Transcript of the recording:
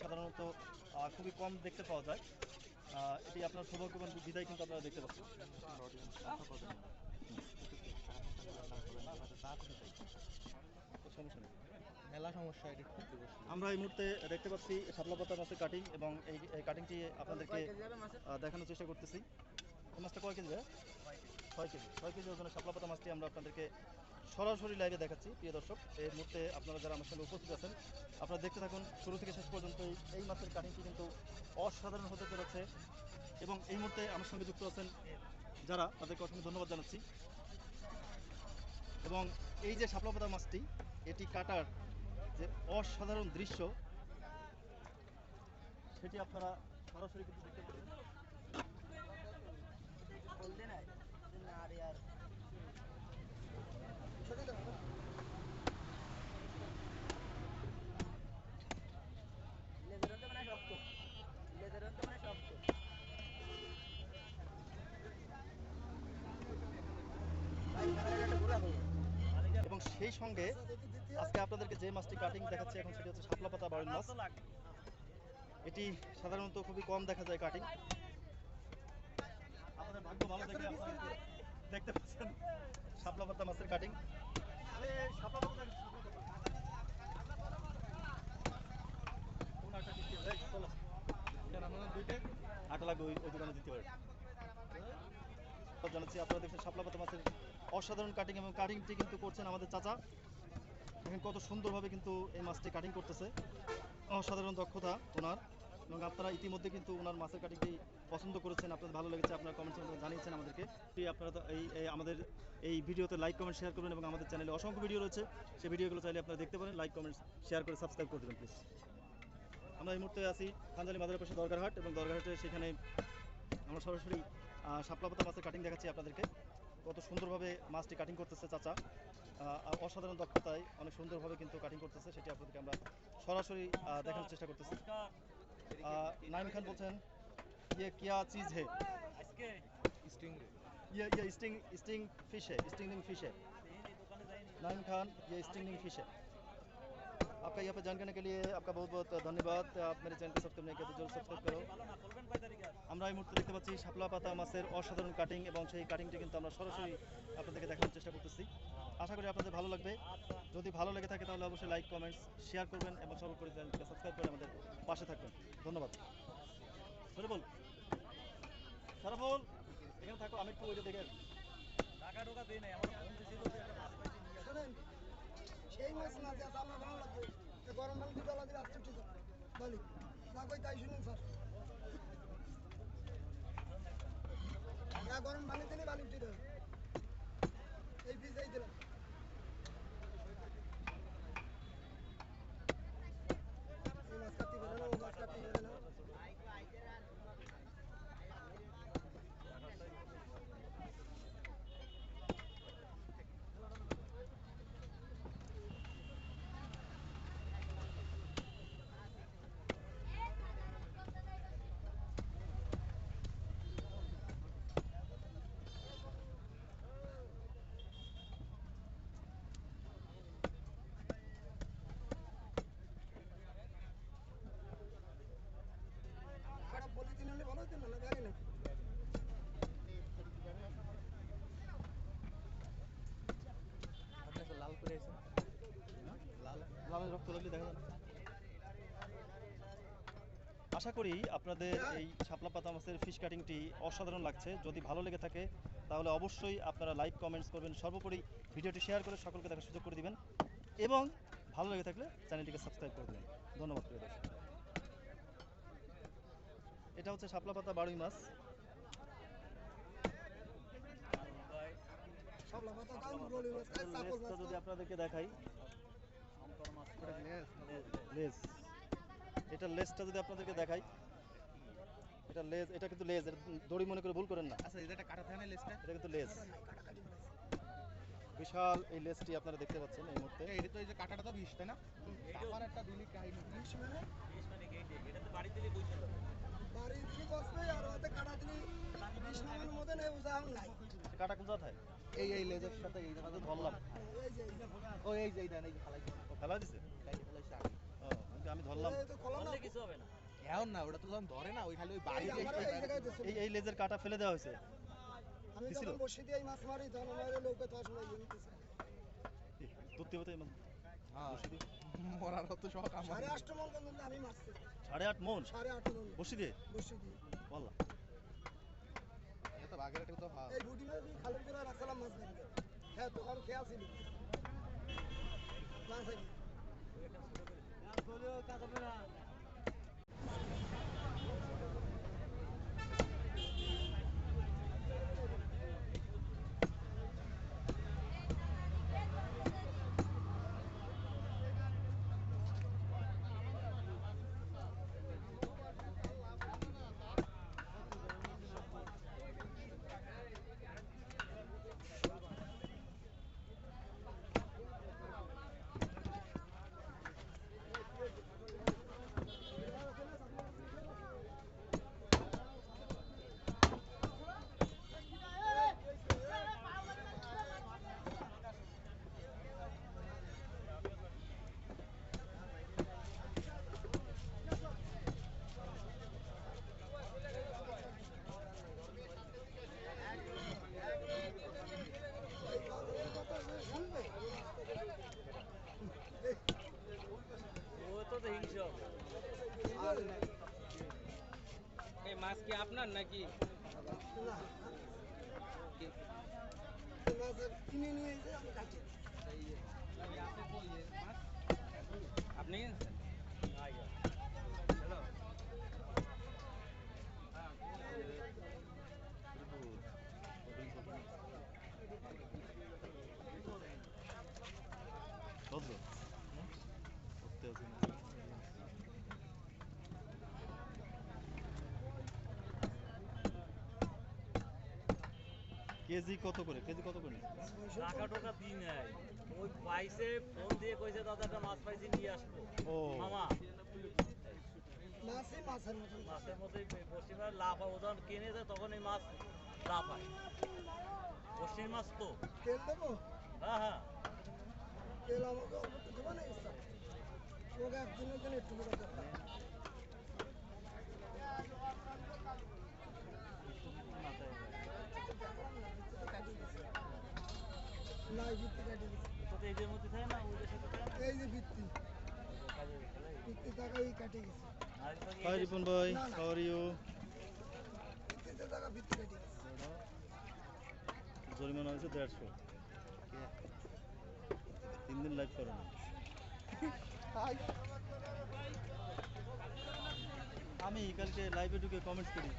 সাধারণত খুবই কম দেখতে পাওয়া যায়। এটি আপনার সৌভাগ্যবান বিদায় কিন্তু আপনারা দেখতে পাচ্ছেন। মেলা সমস্যা আমরা এই মুহূর্তে দেখতে পাচ্ছি শাপলা পাতা মাছের কাটিং এবং এই কাটিংটি আপনাদেরকে দেখানোর চেষ্টা করতেছি। মাছটা কয় কেজি? ছয় কেজি? ছয় কেজি ওজনের শাপলা পাতা মাছটি আমরা আপনাদেরকে সরাসরি লাইভে দেখাচ্ছি, প্রিয় দর্শক। এই মুহূর্তে আপনারা যারা আমার সঙ্গে উপস্থিত আছেন, আপনারা দেখতে থাকুন, শুরু থেকে শেষ পর্যন্ত এই- মাছের কাটিংটি কিন্তু অসাধারণ হতে চলেছে। এবং এই মুহূর্তে আমার সঙ্গে যুক্ত আছেন যারা, তাদেরকে অসংখ্য ধন্যবাদ জানাচ্ছি। এবং এই যে শাপলা পাতা মাছটি, এটি কাটার যে অসাধারণ দৃশ্য, সেটি আপনারা সরাসরি কিন্তু দেখতে পাবেন বলতে না আর यार লেজার তো মানে শক্ত লেজার তো মানে শক্ত ভাই ক্যামেরাটা ঘোরা হয়ে এবং সেই সঙ্গে আজকে আপনাদেরকে যে মাছটি কাটিং দেখাচ্ছি, এখন সেটি হচ্ছে শাপলা পাতা বারুন মাছ। এটি সাধারণত খুবই কম দেখা যায় কাটিং দেখতে পাচ্ছেন? শাপলা পাতা মাছের কাটিং। আটা লাগবে ওই দোকানে দিতে পারে জানাচ্ছি আপনারা দেখছেন শাপলা পাতা মাছের অসাধারণ কাটিং এবং কাটিংটি কিন্তু করছেন আমাদের চাচা। দেখেন কত সুন্দরভাবে কিন্তু এই মাছটি কাটিং করতেছে। অসাধারণ দক্ষতা ওনার এবং আপনারা ইতিমধ্যে কিন্তু ওনার মাছের কাটিংটি পছন্দ করেছেন। আপনাদের ভালো লেগেছে, আপনারা কমেন্টসের মাধ্যমে জানিয়েছেন আমাদেরকে। আপনারা তো এই আমাদের এই ভিডিওতে লাইক কমেন্ট শেয়ার করবেন এবং আমাদের চ্যানেলে অসংখ্য ভিডিও রয়েছে। সেই ভিডিওগুলো চাইলে আপনারা দেখতে পারেন। লাইক কমেন্ট শেয়ার করে সাবস্ক্রাইব করে দেবেন প্লিজ আমরা এই মুহূর্তে আছি খানজালি মাদারের পাশে দরগারহাট এবং দরগারহাটে সেখানে আমরা সরাসরি শাপলা মাছের কাটিং দেখাচ্ছি আপনাদেরকে। কত সুন্দরভাবে মাছটি কাটিং করতেছে চাচা। অসাধারণ দক্ষতায় অনেক সুন্দরভাবে কিন্তু কাটিং করতেছে সেটি আপনাদেরকে আমরা সরাসরি দেখানোর চেষ্টা করতেছি। নাইম খান বলছেন ইয়ে কিয়া চিজ হে? ইয়ে ইয়ে ইস্টিং স্টিং ফিশে ইস্টিং ফিশে নাইম খান ইয়ে ইস্টিং ফিশে आपका यहाँ पे जान करने के लिए आपका बहुत बहुत धन्यवाद आप मेरे चैनल को सब्सक्राइब नहीं किया तो जरूर सब्सक्राइब करो আমরা এই মুহূর্তে দেখতে পাচ্ছি শাপলা পাতা মাছের অসাধারণ কাটিং এবং সেই কাটিংটি কিন্তু আমরা সরাসরি আপনাদেরকে দেখানোর চেষ্টা করতেছি আশা করি আপনাদের ভালো লাগবে যদি ভালো লেগে থাকে তাহলে অবশ্যই লাইক কমেন্টস শেয়ার করবেন এবং সর্বোপরি চ্যানেলটিকে সাবস্ক্রাইব করে আমাদের পাশে থাকবেন ধন্যবাদ সরে বল সারা বল এখানে থাকো আমি একটু ওইটা দেখে আসি। শোনেন সেই মাছ না যে আপনার ভালো লাগবে তো গরম পানি দুটো লাগে আসছে ঠিক আছে বলি যা কই তাই শুনুন স্যার। যা গরম পানিতে নিয়ে বালি উঠে এই ভিজাই দিলাম এই মাছ কাটতে পারে না ও মাছ কাটতে পারে না খারাপ বলে দিন হলে ভালো হতো না না জানি না আপনি তো লাল করে আছেন লাল লালের দেখা আশা করি আপনাদের এই শাপলা পাতা মাছের ফিশ কাটিংটি অসাধারণ লাগছে। যদি ভালো লেগে থাকে তাহলে অবশ্যই আপনারা লাইক কমেন্টস করবেন। সর্বোপরি ভিডিওটি শেয়ার করে সকলকে দেখার সুযোগ করে দিবেন। এবং ভালো লেগে থাকলে চ্যানেলটিকে সাবস্ক্রাইব করে দেবেন। ধন্যবাদ প্রিয় দর্শক। এটা হচ্ছে শাপলা পাতা বারুই মাছ। যদি আপনাদেরকে দেখাই লেজ এটা লেজটা যদি আপনাদেরকে দেখাই এটা লেজ এটা কিন্তু লেজ এটা দড়ি মনে করে ভুল করেন না আচ্ছা এটা কাটা থাকে না লেজটা এটা কিন্তু লেজ বিশাল এই লেজটি আপনারা দেখতে পাচ্ছেন এই মুহূর্তে এটা তো এই যে কাটাটা তো বিষ তাই না আমার একটা দিলি কাহিনী বিশ মানে বাড়ি দিলে বসবে আর ওতে কাটা দিলি বিশ নামের মধ্যে নেই উজাহান নাই কাটা কোন কোথায় এই এই লেজের সাথে এই তো ধরলাম এই যে ও এই যে এইটা এই যে খালাই দিছে খালাই কিছু হবে না। এখন না ওটা তো যখন ধরে না ওই খালি ওই বাড়ি এই এই জায়গায় দিছিল। এই এই লেজের কাটা ফেলে দেওয়া হয়েছে। আমি যখন বসে দিয়ে মাছ মারি তখন আমার এই তো আসলে ইয়ে ধরতে হতে হ্যাঁ। মরার তো শখ আমার সাড়ে আটটা মন পর্যন্ত আমি মারছি সাড়ে আট মন? সাড়ে আট মন। বসি দিয়ে? বসে দিয়ে। বললাম এটা বাঘের একটা তো ভাব। এই বুটি মাছ খালের করে রাখছিলাম মাছ ধরতে। হ্যাঁ তখন খেয়াল ছিল। মাছ আনি। এই কি আপনার নাকি না এই মাছ কিনে নিয়ে এসে আমি কাটি আপনি কিনছেন হ্যালো বুঝলো ধরতে হবে না। কেজি কত করে? কেজি কত করে? টাকা টাকা দিই নাই। ওই পাইছে ফোন দিয়ে কইছে দাদা একটা মাছ পাইছি নিয়ে আসব। ও। মামা। মাছই মাছের মতন মাছের মধ্যে পশ্চিমবার লাভ হয় ও যখন কিনে যায় তখন এই মাছ লাভ হয় পশ্চিম মাছ তো। তেল দেবো? হ্যাঁ হ্যাঁ। তেল আমাকে দেবো না একদিনের জন্য একটু করে দেবো না এই ভিত্তি কাটি দিছি। তো তো এদের মধ্যে থাকে না ওদের সাথে থাকে না এই যে ভিত্তি কাজে খেলাই। ভিত্তি টাকা এই কাটে গেছে হাই রিপন ভাই। হাউ আর ইউ জরিমানা হয়েছে দেড়শো। তিন দিন লাইভ করো না আমি কালকে লাইভে ঢুকে কমেন্টস করি।